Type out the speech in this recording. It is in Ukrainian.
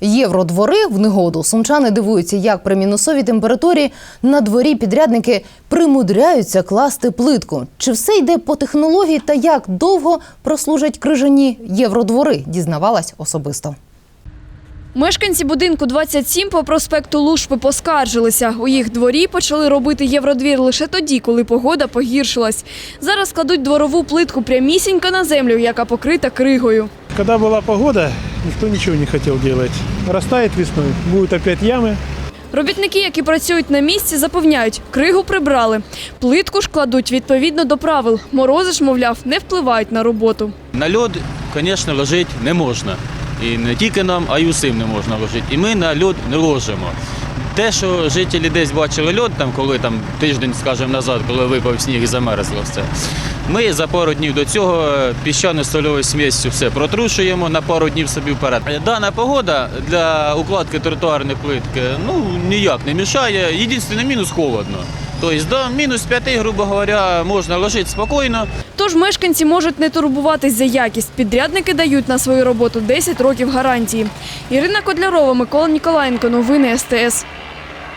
Євродвори в негоду. Сумчани дивуються, як при мінусовій температурі на дворі підрядники примудряються класти плитку. Чи все йде по технології та як довго прослужать крижані євродвори? Дізнавалась особисто. Мешканці будинку 27 по проспекту Лушпи поскаржилися. У їх дворі почали робити євродвір лише тоді, коли погода погіршилась. Зараз кладуть дворову плитку прямісінько на землю, яка покрита кригою. Когда была погода, никто ничего не хотел делать. Растает весной, будут опять ямы. Робітники, які працюють на місці, запевняють, кригу прибрали. Плитку ж кладуть відповідно до правил. Морози ж, мовляв, не впливають на роботу. На льод, звісно, ложити не можна. І не тільки нам, а й усім не можна ложити. І ми на льод не ложимо. Те, що жителі десь бачили льод, там, коли там тиждень, скажімо, назад, коли випав сніг і замерзло все. Ми за пару днів до цього піщано-сольовою сміссю все протрушуємо на пару днів собі вперед. Дана погода для укладки тротуарної плитки ну, ніяк не мішає. Єдиний мінус холодно. Тобто до мінус 5, грубо говоря, можна ложити спокійно. Тож мешканці можуть не турбуватись за якість. Підрядники дають на свою роботу 10 років гарантії. Ірина Кодлярова, Микола Ніколаєнко. Новини СТС.